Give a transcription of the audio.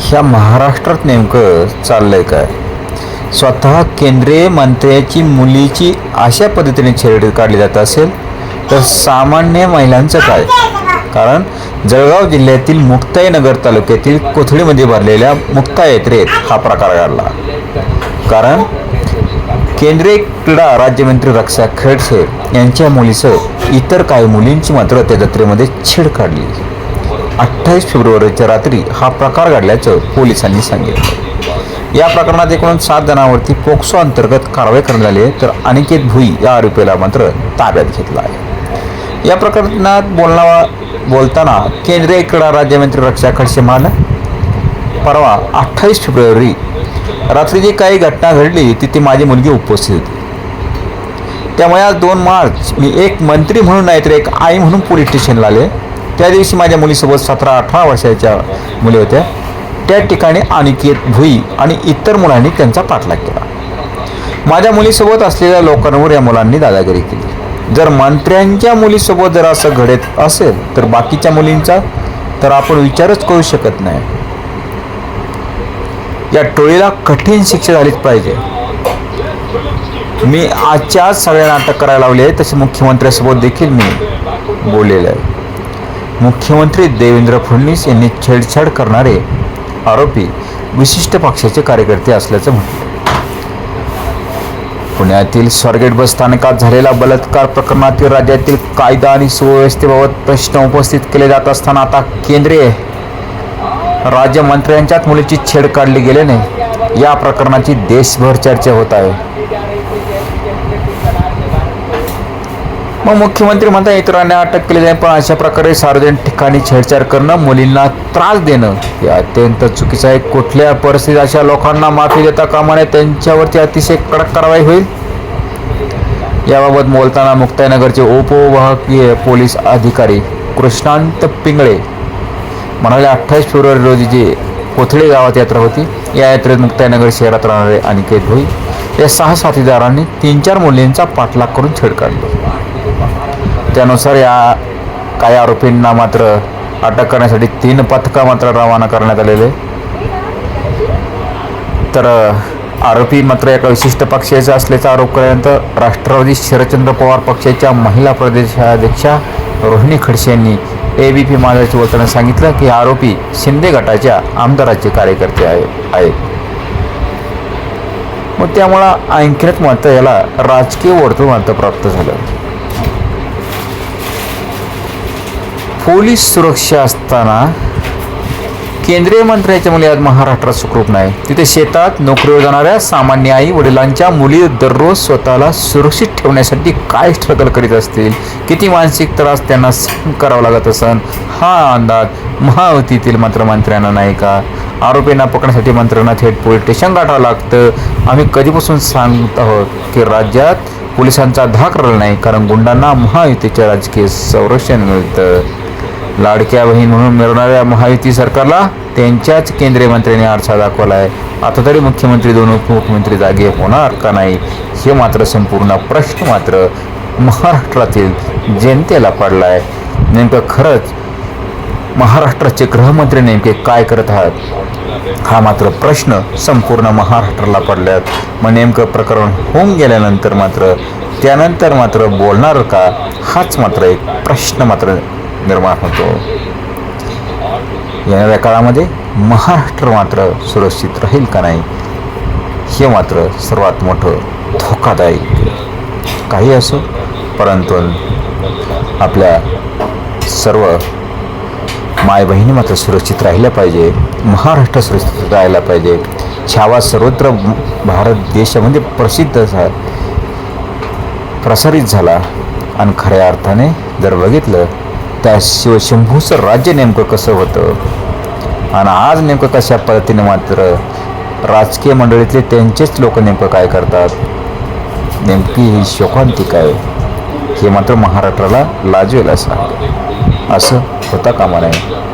ह्या महाराष्ट्रात नेमकं चाललंय काय? स्वतः केंद्रीय मंत्र्याची मुलीची अशा पद्धतीने छेड काढली जात असेल तर सामान्य महिलांचं काय? कारण जळगाव जिल्ह्यातील मुक्ताईनगर तालुक्यातील कोथळीमध्ये भरलेल्या मुक्ता यात्रेत हा प्रकार घडला. कारण केंद्रीय क्रीडा राज्यमंत्री रक्षा खेडसे यांच्या मुलीसह इतर काही मुलींची मात्र त्या जत्रेमध्ये छेड काढली. अठ्ठावीस फेब्रुवारीच्या रात्री हा प्रकार घडल्याचं पोलिसांनी सांगितलं. या प्रकरणात एकूण सात जणांवरती पोक्सो अंतर्गत कारवाई करण्यात आली आहे तर अनिकेत भुई या आरोपीला मात्र ताब्यात घेतला आहे. या प्रकरणात बोलणा बोलताना केंद्रीय क्रीडा राज्यमंत्री रक्षा खडसे म्हणाले परवा अठ्ठावीस फेब्रुवारी रात्री जी काही घटना घडली तिथे माझी मुलगी उपस्थित होती. त्यामुळे आज दोन मार्च मी एक मंत्री म्हणून नाही तर एक आई म्हणून पोलीस स्टेशनला आले त्या दिवशी माझ्या मुलीसोबत सतरा अठरा वर्षाच्या मुली होत्या. त्या ठिकाणी अनिकेत भुई आणि इतर मुलांनी त्यांचा पाठलाग केला. माझ्या मुलीसोबत असलेल्या लोकांवर या मुलांनी दादागिरी केली. जर मंत्र्यांच्या मुलीसोबत जर असं घडत असेल तर बाकीच्या मुलींचा तर आपण विचारच करू शकत नाही. या टोळीला कठीण शिक्षा झालीच पाहिजे. मी आजच्या आज सगळ्यांना नाटक करायला लावले आहे. तसे मुख्यमंत्र्यासोबत देखील मी बोललेलं आहे. मुख्यमंत्री देवेंद्र फडणवीस यांनी छेडछाड करणारे आरोपी विशिष्ट पक्षाचे कार्यकर्ते असल्याचं म्हटलं. पुण्यातील स्वारगेट बस स्थानकात झालेला बलात्कार प्रकरणातील राज्यातील कायदा आणि सुव्यवस्थेबाबत प्रश्न उपस्थित केले जात असताना आता केंद्रीय राज्यमंत्र्यांच्याच मुलीची छेड काढली गेल्याने या प्रकरणाची देशभर चर्चा होत आहे. मग मुख्यमंत्री म्हणतात इतरांना अटक केली जाईल पण अशा प्रकारे सार्वजनिक ठिकाणी छेडछाड करणं मुलींना त्रास देणं हे अत्यंत चुकीचं आहे. कुठल्या परिस्थितीत अशा लोकांना माफी देता कामा नये त्यांच्यावरती अतिशय कडक कारवाई होईल. याबाबत बोलताना मुक्ताईनगरचे उपविभागीय पोलीस अधिकारी कृष्णांत पिंगळे म्हणाले अठ्ठावीस फेब्रुवारी रोजी जी कोथळे गावात यात्रा होती या यात्रेत मुक्ताईनगर शहरात राहणारे अनिकेत भोई या सहा साथीदारांनी तीन चार मुलींचा पाठलाग करून छेड काढला. त्यानुसार या काही आरोपींना मात्र अटक करण्यासाठी तीन पथकं मात्र रवाना करण्यात आलेले. तर आरोपी मात्र एका विशिष्ट पक्षाचा असल्याचा आरोप केल्यानंतर राष्ट्रवादी शरदचंद्र पवार पक्षाच्या महिला प्रदेशाध्यक्षा रोहिणी खडसे यांनी ए बी पी माझाची बोलताना सांगितलं की आरोपी शिंदे गटाच्या आमदाराचे कार्यकर्ते आहे आहेत. मग त्यामुळं आणखीनच मात्र याला राजकीय वर्तुळ मात्र प्राप्त झालं. पोलीस सुरक्षा असताना केंद्रीय मंत्र्याच्या मुली आज महाराष्ट्रात सुखरूप नाही. तिथे शेतात नोकरीवर जाणाऱ्या सामान्य आई वडिलांच्या मुली दररोज स्वतःला सुरक्षित ठेवण्यासाठी काय स्ट्रगल करीत असतील? किती मानसिक त्रास त्यांना सहन करावा लागत असन? हा अंदाज महायुतीतील मात्र मंत्र्यांना नाही का? आरोपींना पकडण्यासाठी मंत्र्यांना थेट पोलीस स्टेशन गाठावं लागतं. आम्ही कधीपासून सांगत आहोत की राज्यात पोलिसांचा धाक राहिला नाही कारण गुंडांना महायुतीचे राजकीय संरक्षण मिळतं. लाडक्या बहीण म्हणून मिळवणाऱ्या महायुती सरकारला त्यांच्याच केंद्रीय मंत्र्यांनी आरसा दाखवला आहे आता तरी मुख्यमंत्री दोन उपमुख्यमंत्री जागे होणार का नाही हे मात्र संपूर्ण प्रश्न मात्र महाराष्ट्रातील जनतेला पडला आहे नेमकं खरंच महाराष्ट्राचे गृहमंत्री नेमके काय करत आहात हा मात्र प्रश्न संपूर्ण महाराष्ट्राला पडल्यात मग नेमकं प्रकरण होऊन गेल्यानंतर मात्र त्यानंतर मात्र बोलणार का हाच मात्र एक प्रश्न मात्र निर्माण होतो. येणाऱ्या काळामध्ये महाराष्ट्र मात्र सुरक्षित राहील का नाही हे मात्र सर्वात मोठं धोकादायक काही असो परंतु आपल्या सर्व माय बहिणी मात्र सुरक्षित राहिल्या पाहिजे महाराष्ट्र सुरक्षित राहायला पाहिजे. छावा सर्वत्र भारत देशामध्ये प्रसिद्ध झा प्रसारित झाला. आणि खऱ्या अर्थाने जर बघितलं त्या शिवशंभूचं राज्य नेमकं कसं होतं? आणि आज नेमकं कशा पद्धतीने मात्र राजकीय मंडळीतले त्यांचेच लोक नेमकं काय करतात? नेमकी ही शोकांतिका आहे हे मात्र महाराष्ट्राला लाजवेल असं असं होता कामा नये.